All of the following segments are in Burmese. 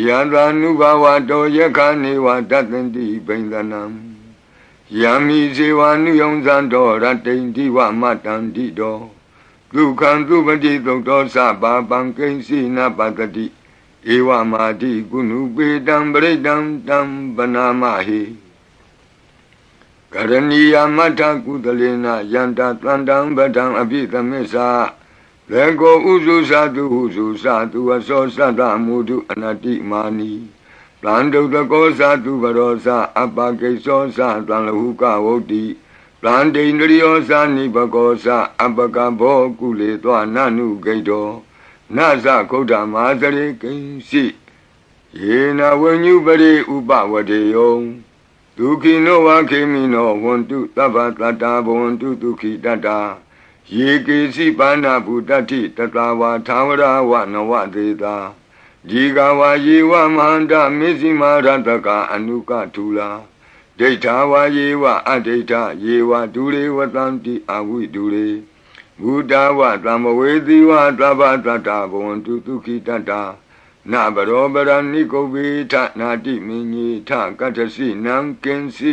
ယန္တာနုဘဝတောယခနေဝတတ္တန္တိဘိန္ဒနံယံမိဇေဝနုယုံဇံတော်ရတ္တိန်တိဝမတံတိတောဒုက္ခံသူပတိသုတ်တော်စပါပံကိဉ္စီနပတ္တိဧဝမာတိကုဏုပေတံပရိတံတံပနာမဟိကရဏီယမထကုသလေနယန္တာတန္တံပဒံအပိသမစ္ဆာ လေကိုဥစုသတုဟုစုသတုအစောသတ္တမုဒုအနတိမာနီတန်တုတကောသတုဘရောသအပကိသောသတံလဟုကဝုတ်တိတန်တိန္ဒရိယောသနိဘကောသအပကဘောကုလေသောနနုဂိတောနသခုဒ္ဓမာသရေကိဉ္စီယေနဝဉ္ညုပရိဥပဝတေယောဒုခိနောဝခေမိနောဝန္တုသဗ္ဗတတ္တာဘဝန္တုဒုခိတတ္တာ ယေကေစီပါဏဗုတ္တိတတဝါသာဝရဝနဝသေတာဒီကဝါယေဝမဟန္တမေဇိမာရတကအနုကထူလာဒိဋ္ဌာဝါယေဝအဒိဋ္ဌယေဝဒူရေဝတံတိအဝိဒူရေဘုဒ္ဓဝသံမဝေသီဝသဗ္ဗတတ္တဘဝန္တုဒုခိတတ္တာနဘရောပရဏိကုဗ္ဗေထနာတိမင်းကြီးထကတ္ထစီနံကင်စီ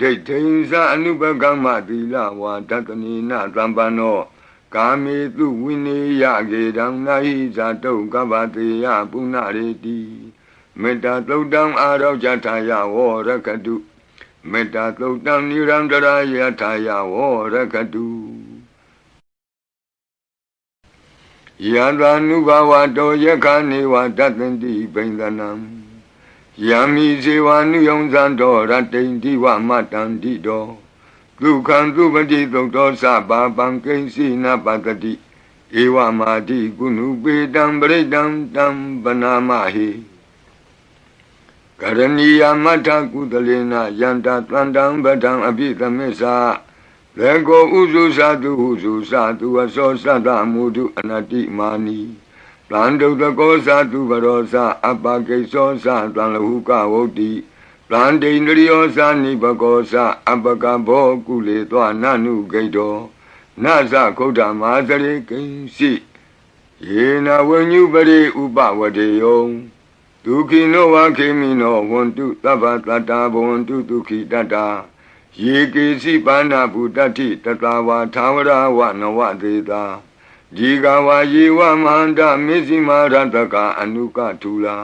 ဒိဋ္ဌိဉ္စအနုပကမ္မသီလဝါတတနိနသံပန္နောကာမေတုဝိနေယကေတံနာဟိဇာတုကဗ္ဗတေယပုဏ္ဏရေတိမေတ္တာသုတ်တံအာရောဇထာယဝရကတုမေတ္တာသုတ်တံနိရန္တရာယထာယဝရကတုယန္တာနုဘဝတောယခနေဝတတ္တန္တိဘိန္ဒနံ ယံမိဇေဝနုယုံဇံတော်ရတ္တိန်တိဝမတံတိတောဒုက္ခံသူပတိသုတ်တော်စပါပံကိဉ္စီနပတတိဧဝမာတိကုဏုပေတံပရိတံတံပနာမဟိကရဏီယမထကုသလေနယန္တာတန္တံပဒံအပိသမစ္ဆာလေကိုဥစုသတုဟုစုသတုအစောသတ္တမုဒုအနတိမာနီ တန်တုတကောသတုဘရောသအပကိသောသတံလဟုကဝုတ်တိတန်တိန္ဒရိယောသနိဘကောသအပကဘောကုလေသောနနုဂိတောနသခုဒ္ဓမာသရေကိဉ္စီယေနဝဉ္ညုပရိဥပဝတေယောဒုခိနောဝခေမိနောဝန္တုသဗ္ဗတတ္တာဘဝန္တုဒုခိတတ္တာယေကေစီပါဏဗုတ္တိတတဝါသာဝရဝနဝသေတာ ဒီကဝါယေဝမဟန္တမေဇိမာရတကအနုကထူလာ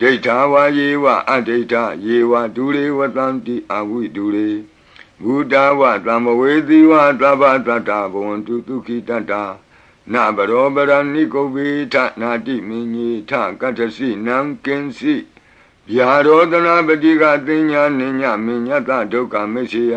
ဒိဋ္ဌာဝါယေဝအဒိဋ္ဌယေဝဒူရေဝတံတိအဝိဒူရေဘုဒ္ဓဝသံမဝေသီဝသဗ္ဗတတ္တဘဝန္တုဒုခိတတ္တာနဘရောပရဏိကုဗ္ဗေထနာတိမင်းကြီးထကတ္ထစီနံကင်စီဗျာရောဒနာပတိကသင်ညာနိညာမညတဒုက္ခမရှိယ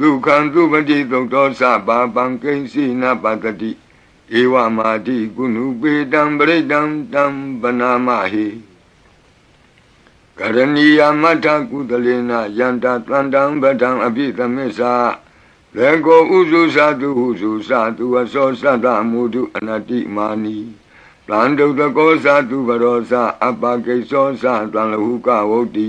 ဒုက္ခံသူပတိသုတ်တော်စပါပံကိဉ္စီနပတတိဧဝမာတိကုဏုပေတံပရိတံတံပနာမဟိကရဏီယမထကုသလေနယန္တတန္တံပဒံအပိသမစ္ဆာလေကိုဥစုသတုဟုစုသတုအစောသတ္တမုဒုအနတိမာနီတန်တုတကောသတုဘရောသအပကိသောသတံလဟုကဝုတ်တိ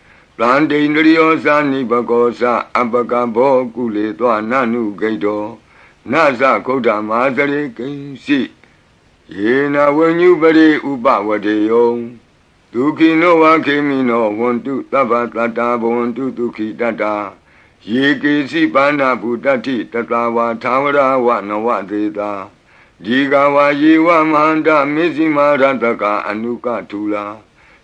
တန်တိန္ဒရိယောသနိဘကောသအပကဘောကုလေသောနနုဂိတောနသခုဒ္ဓမာသရေကိဉ္စီယေနဝဉ္ညုပရိဥပဝတေယောဒုခိနောဝခေမိနောဝန္တုသဗ္ဗတတ္တာဘဝန္တုဒုခိတတ္တာယေကေစီပါဏဗုတ္တိတတဝါသာဝရဝနဝသေတာဒီကဝါယေဝမဟန္တမေဇိမာရတကအနုကထူလာ